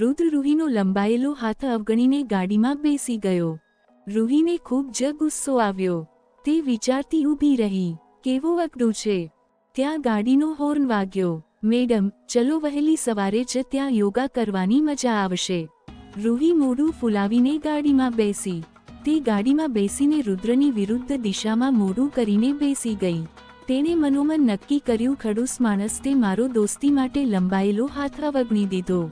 રુદ્ર રૂહીનો લંબાયેલો હાથ અવગણીને ગાડીમાં બેસી ગયો. રૂહીને ખૂબ જ ગુસ્સો આવ્યો. તે વિચારતી ઊભી રહી. કેવો અકડું છે? ત્યાં ગાડીનો હોર્ન વાગ્યો. મેડમ, ચલો વહેલી સવારે જ ત્યાં યોગા કરવાની મજા આવશે. રૂહી મોઢું ફૂલાવીને ગાડીમાં બેસી. તે ગાડીમાં બેસીને રુદ્રની વિરુદ્ધ દિશામાં મોઢું કરીને બેસી ગઈ. તેણે મનોમન નક્કી કર્યું, ખડૂસ માણસ તે મારો દોસ્તી માટે લંબાયેલો હાથ અવગણી દીધો.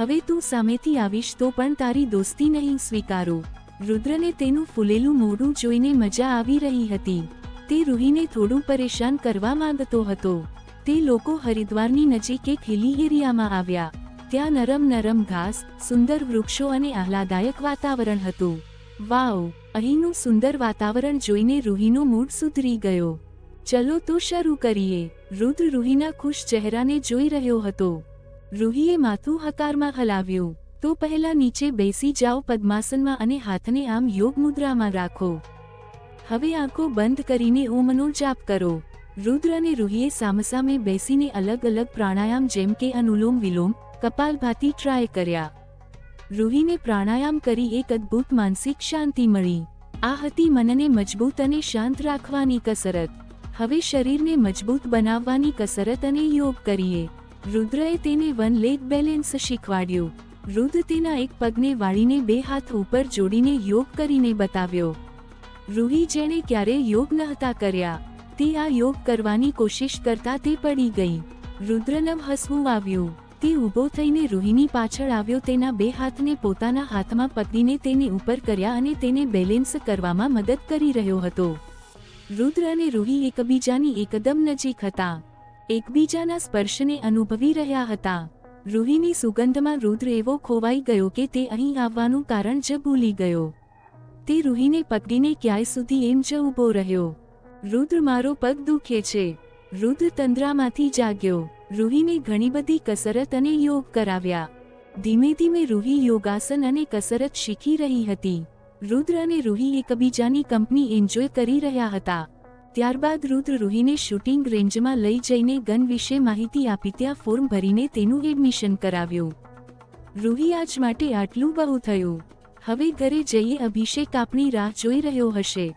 હવે તું સામેથી આવીશ તો પણ તારી દોસ્તી નહીં સ્વીકારું. રુદ્રને તેનું ફૂલેલું મોઢું જોઈને મજા આવી રહી હતી. તે રૂહીને થોડું પરેશાન કરવા માંગતો હતો. તે લોકો હરિદ્વારની નજીક એક હિલી એરિયામાં આવ્યા. ત્યાં નરમ નરમ ઘાસ, સુંદર વૃક્ષો અને આહલાદાયક વાતાવરણ હતું. વાવ, અહીંનું સુંદર વાતાવરણ જોઈને રૂહીનો મૂડ સુધરી ગયો. ચલો તો શરૂ કરીએ. રુદ્ર રૂહીના ખુશ ચહેરાને જોઈ રહ્યો હતો. રૂહીએ માથું હકારમાં હલાવ્યું. તો પહેલા નીચે બેસી જાઓ પદ્માસનમાં અને હાથને આમ યોગ મુદ્રામાં રાખો. હવે આંખો બંધ કરીને ઓમનો જાપ કરો. રુદ્ર અને રૂહીએ સામસામે બેસીને અલગ અલગ પ્રાણાયામ જેમ કે અનુલોમ વિલોમ, કપાલભાતી ટ્રાય કર્યા. રૂહીને પ્રાણાયામ કરી એક અદ્ભુત માનસિક શાંતિ મળી. આ હતી મનને મજબૂત અને શાંત રાખવાની કસરત. હવે શરીરને મજબૂત બનાવવાની કસરત અને યોગ કરીએ. રુદ્રએ તેને વન લેગ બેલેન્સ શીખવાડ્યું. રુદ્ર તેના એક પગને વાળીને બે હાથ ઉપર જોડીને યોગ કરીને બતાવ્યો. રૂહી જેણે ક્યારેય યોગ નહોતા કર્યા. તે આ યોગ કરવાની કોશિશ કરતા તે પડી ગઈ. રુદ્રનવ હસવું આવ્યું. તે ઊભો થઈને રૂહીની પાછળ આવ્યો તેના બે હાથને પોતાના હાથમાં પકડીને તેને ઉપર કર્યા અને તેને બેલેન્સ કરવામાં મદદ કરી રહ્યો હતો. રુદ્ર અને રૂહી એકબીજાની એકદમ નજીક હતા. એકબીજાના સ્પર્શને અનુભવી રહ્યા હતા. રૂહીની સુગંધમાં રુદ્ર એવો ખોવાઈ ગયો કે તે અહીં આવવાનું કારણ જ ભૂલી ગયો. તે રૂહીને પકડીને ક્યાંય સુધી એમ જ ઊભો રહ્યો. રુદ્ર મારો પગ દુખે છે. રુદ્ર તંદ્રામાંથી જાગ્યો. રૂહીને ઘણી બધી કસરત અને યોગ કરાવ્યા. ધીમે ધીમે રૂહી યોગાસન અને કસરત શીખી રહી હતી. રુદ્ર અને રૂહી એકબીજાની કંપની એન્જોય કરી રહ્યા હતા. ત્યારબાદ રુદ્ર રૂહીને શૂટિંગ રેન્જમાં લઈ જઈને ગન વિશે માહિતી આપી ત્યાં ફોર્મ ભરીને તેનું એડમિશન કરાવ્યું. રૂહી આજ માટે આટલું બહુ થયું. હવે ઘરે જઈએ અભિષેક આપણી રાહ જોઈ રહ્યો હશે.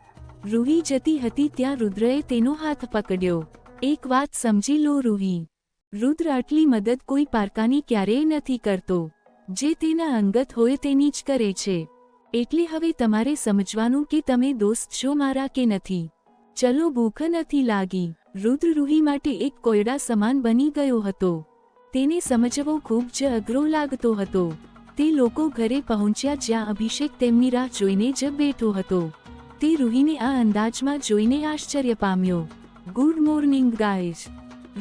રૂહી જતી હતી ત્યાં રુદ્રએ તેનો હાથ પકડ્યો. એક વાત સમજી લો રૂહી. રુદ્ર આટલી મદદ કોઈ પારકાની ક્યારેય નથી કરતો. જે તેના અંગત હોય તેની જ કરે છે. એટલે હવે તમારે સમજવાનું કે તમે દોસ્ત છો મારા કે નથી. ચલો ભૂખ નથી લાગી. રુદ્ર રૂહી માટે એક કોયડા સમાન બની ગયો હતો. તેને સમજવો ખૂબ જ અઘરો લાગતો હતો. તે લોકો ઘરે પહોંચ્યા જ્યાં અભિષેક તેમની રાહ જોઈને જ બેઠો હતો. તે રૂહીને આ અંદાજમાં જોઈને આશ્ચર્ય પામ્યો. Good morning guys.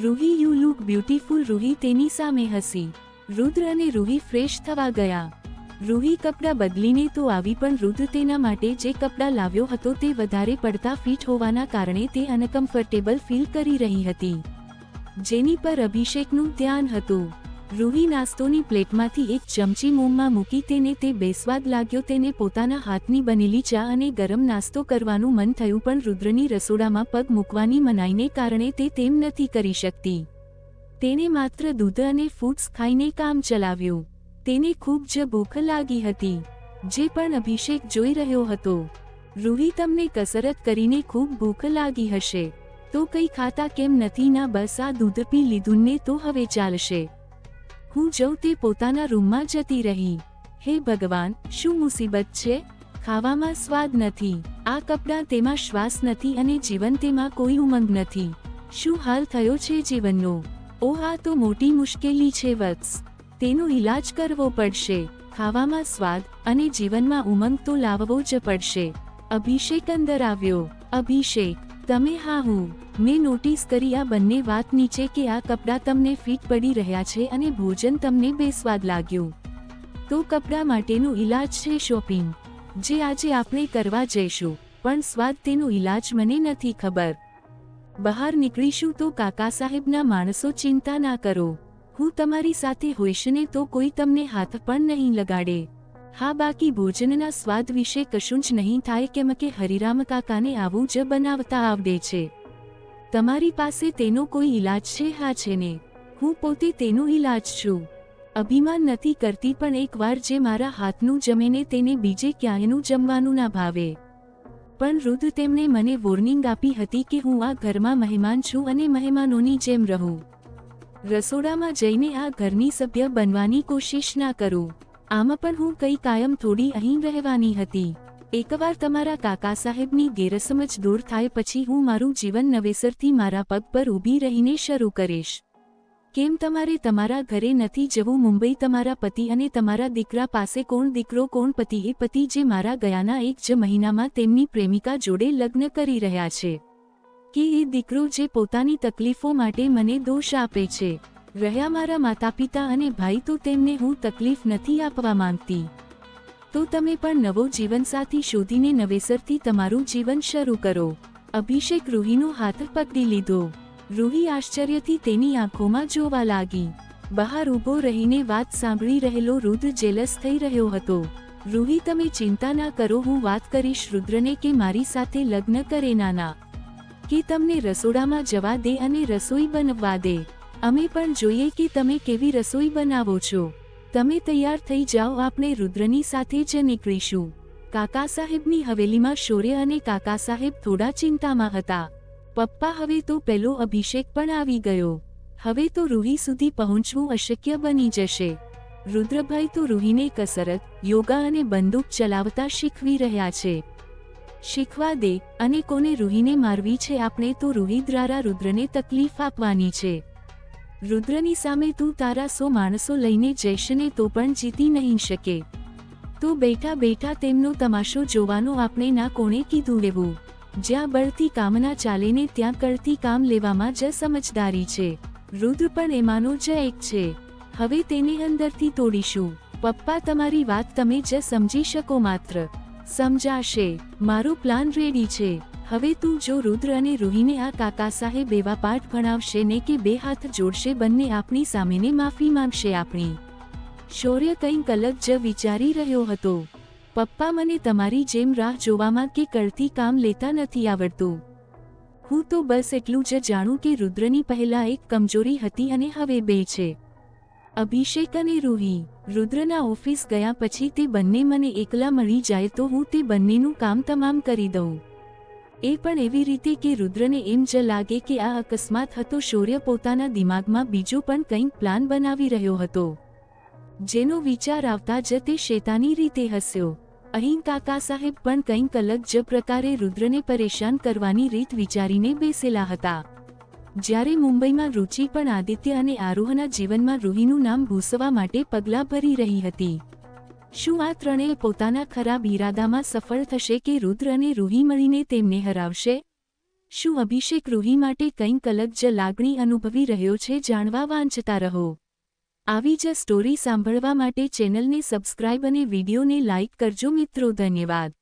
Roohi, you look beautiful. Roohi તેની સામે હસી. રુદ્ર અને રૂહી ફ્રેશ થવા ગયા. રૂહી કપડાં બદલીને તો આવી પણ રુદ્ર તેના માટે જે કપડાં લાવ્યો હતો તે વધારે પડતા ફિટ હોવાના કારણે તે અનકમ્ફર્ટેબલ ફીલ કરી રહી હતી. જેની પર અભિષેકનું ધ્યાન હતું. રૂહી નાસ્તોની પ્લેટમાંથી એક ચમચી મોંમાં મૂકી તેને તે બેસ્વાદ લાગ્યો તેને પોતાના હાથની બનેલી ચા અને ગરમ નાસ્તો કરવાનું મન થયું પણ રુદ્રની રસોડામાં પગ મૂકવાની મનાઈને કારણે તે તેમ નથી કરી શકતી. તેને માત્ર દૂધ અને ફૂડ્સ ખાઈને કામ ચલાવ્યું. તેને ખૂબ જ ભૂખ લાગી હતી, જે પણ અભિષેક જોઈ રહ્યો હતો. રૂહી તમને કસરત કરીને ખૂબ ભૂખ લાગી હશે, તો કંઈ ખાતા કેમ નથી ના બસ આ દૂધ પી લીધું ને તો હવે ચાલશે. હું જઉં તે પોતાના રૂમમાં જતી રહી. હે ભગવાન, શું મુસીબત છે? ખાવામાં સ્વાદ નથી, આ કપડાં તેમાં શ્વાસ નથી અને જીવન તેમાં કોઈ ઉમંગ નથી. શું હાલ થયો છે જીવનનો? ઓહ આ તો મોટી મુશ્કેલી છે વત્સ. તેનો ઈલાજ કરવો પડશે. ખાવામાં સ્વાદ અને જીવનમાં ઉમંગ તો લાવવો જ પડશે. અભિષેક અંદર આવ્યો. અભિષેક, તમે હા હું. મેં નોટિસ કરી આ બંને વાત નીચે કે આ કપડાં તમને ફિટ પડી રહ્યા છે અને ભોજન તમને બેસ્વાદ લાગ્યું. તો કપડાં માટેનું ઈલાજ છે શોપિંગ. જે આજે આપણે કરવા જઈશું. પણ સ્વાદ તેનો ઈલાજ મને નથી ખબર. બહાર નીકળીશું તો કાકા સાહેબના માણસો ચિંતા ના કરો. હું તમારી સાથે હોઈશ ને તો કોઈ તમને હાથ પણ નહીં લગાડે. હા, બાકી ભોજનના સ્વાદ વિશે કશું જ નહીં થાય કેમ કે હરિરામ કાકાને આવું જ બનાવતા આવડે છે. તમારી પાસે તેનો કોઈ ઈલાજ છે? હા, છે ને. હું પોતે તેનો ઈલાજ છું. અભિમાન નથી કરતી, પણ એકવાર જે મારા હાથનું જમેને તેને બીજે ક્યાંયનું જમવાનું ના ભાવે. પણ રુદ્ર તેમણે મને વોર્નિંગ આપી હતી કે હું આ ઘરમાં મહેમાન છું અને મહેમાનોની જેમ રહું. રસોડામાં જઈને આ ઘરની સભ્ય બનવાની કોશિશ ના કરું. આમાં પણ હું કઈ કાયમ થોડી અહીં રહેવાની હતી. એકવાર તમારા કાકા સાહેબની ગેરસમજ દૂર થાય પછી હું મારું જીવન નવેસરથી મારા પગ પર ઊભી રહીને શરૂ કરીશ. કેમ તમારે તમારા ઘરે નથી જવું? મુંબઈ તમારા પતિ અને તમારા દીકરા પાસે કોણ દીકરો? કોણ પતિ? એ પતિ જે મારા ગયાના એક જ મહિનામાં તેમની પ્રેમિકા જોડે લગ્ન કરી રહ્યા છે. કે એ દીકરો જે પોતાની તકલીફો માટે મને દોષ આપે છે. રહ્યા મારા માતાપિતા અને ભાઈ તો તેમને હું તકલીફ નથી આપવા માંગતી. તો તમે પણ નવો જીવનસાથી શોધીને નવેસરથી તમારું જીવન શરૂ કરો. અભિષેક રૂહીનો હાથ પકડી લીધો. રૂહી આશ્ચર્યથી તેની આંખોમાં જોવા લાગી. બહાર ઊભો રહીને વાત સાંભળી રહેલો રુદ્ર જેલસ થઈ રહ્યો હતો. રૂહી, તમે ચિંતા ના કરો, હું વાત કરીશ રુદ્રને કે મારી સાથે લગ્ન કરે, નાના. કે તમને રસોડામાં જવા દે અને રસોઈ બનવા દે. અમે પણ જોઈએ કે તમે કેવી રસોઈ બનાવો છો. તમે તૈયાર થઈ જાઓ, આપણે રુદ્રની સાથે જ નીકળીશું. કાકા સાહેબની હવેલીમાં શૌર્ય અને કાકા સાહેબ થોડા ચિંતામાં હતા. પપ્પા હવે તો પેલો અભિષેક પણ આવી ગયો. હવે તો રૂહી સુધી પહોંચવું અશક્ય બની જશે. રુદ્રભાઈ તો રૂહીને કસરત, યોગા અને બંદૂક ચલાવતા શીખવી રહ્યા છે. શીખવા દે અને કોને રૂહીને મારવી છે આપણે તો રૂહી દ્વારા રુદ્રને તકલીફ આપવાની છે. રુદ્રની સામે તું તારા સો માણસો લઈને જઈશને તો પણ જીતી નહીં શકે. તો બેઠા બેઠા તેમનો તમાશો જોવાનો આપણે ના કોણે કીધું લેવું જ્યાં બળતી કામના ચાલેને ત્યાં કરતી કામ લેવામાં જ સમજદારી છે. રુદ્ર પણ એમાંનો જ એક છે. હવે તેને અંદરથી તોડીશું. પપ્પા, તમારી વાત તમે જ સમજી શકો માત્ર. સમજાશે. મારો પ્લાન રેડી છે. હવે તું જો રુદ્ર અને રૂહીને આ કાકા સાહેબ એવા પાઠ ભણાવશે ને કે બે હાથ જોડશે, બંને આપણી સામેને માફી માંગશે આપણી. શૌર્ય કંઈક અલગ જ વિચારી રહ્યો હતો. પપ્પા મને તમારી જેમ રાહ જોવામાં કે કરતી કામ લેતા નથી આવડતું. હું તો બસ એટલું જ જાણું કે રુદ્રની પહેલા એક કમજોરી હતી અને હવે બે છે. અભિષેક અને રૂહી. રુદ્રના ઓફિસ ગયા પછી તે બંને મને એકલા મળી જાય તો હું તે બંનેનું કામ તમામ કરી દઉં. એ પણ એવી રીતે કે રુદ્રને એમ જ લાગે કે આ અકસ્માત હતો, શૌર્ય પોતાના દિમાગમાં બીજો પણ કંઈક પ્લાન બનાવી રહ્યો હતો. જેનો વિચાર આવતા જ તે શેતાની રીતે હસ્યો. અહીં કાકા સાહેબ પણ કંઈક અલગ જ પ્રકારે રુદ્રને પરેશાન કરવાની રીત વિચારીને બેસેલા હતા. જ્યારે મુંબઈમાં રુચિ પણ આદિત્ય અને આરોહના જીવનમાં રૂહીનું નામ ભૂસવા માટે પગલાં ભરી રહી હતી. શું આ ત્રણેય પોતાના ખરાબ ઈરાદામાં સફળ થશે કે રુદ્ર અને રૂહી મળીને તેમને હરાવશે? શું અભિષેક રૂહી માટે કંઈક અલગ જ લાગણી અનુભવી રહ્યો છે જાણવા વાંચતા રહો. આવી જ સ્ટોરી સાંભળવા માટે ચેનલને સબસ્ક્રાઇબ અને વિડીયોને લાઇક કરજો મિત્રો, ધન્યવાદ.